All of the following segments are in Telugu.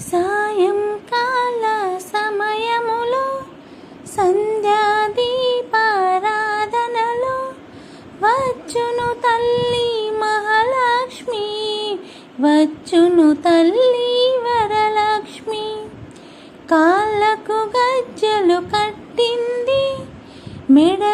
సాయంకాల సమయములో సంధ్యాదీపారాధనలో వచ్చును తల్లి మహాలక్ష్మి వచ్చును తల్లి వరలక్ష్మి. కాళ్ళకు గజ్జలు కట్టింది మెడ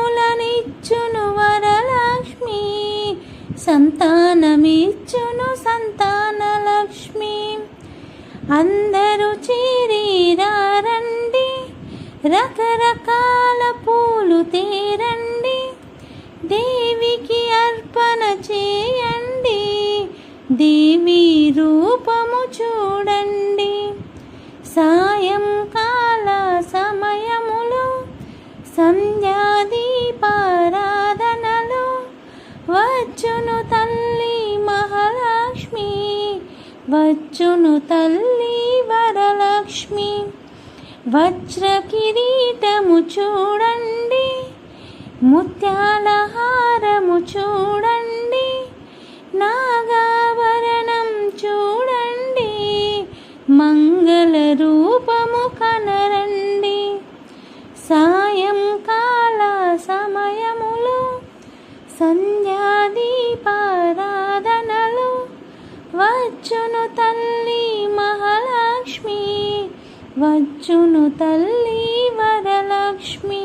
సంతానమిచ్చును వరలక్ష్మి. సంతానమిచ్చును సంతానలక్ష్మి. అందరూ చేరిరారండి. రకరకాల పూలు తేరండి. దేవికి అర్పణ చేయండి. దేవి రూపము చూడండి. సాయంకాల సమయములో సంధ్యా వచ్చును తల్లి మహాలక్ష్మి వచ్చును తల్లి వరలక్ష్మి. వజ్ర కిరీటము చూడండి ముత్యాల హారము చూడండి నాగాభరణం చూడండి మంగళ రూపము కనరండి. సాయంకాల సమయములో సంధ్యా సంధ్యాదీపారాధనలో వచ్చును తల్లి మహాలక్ష్మి వచ్చును తల్లి వరలక్ష్మి.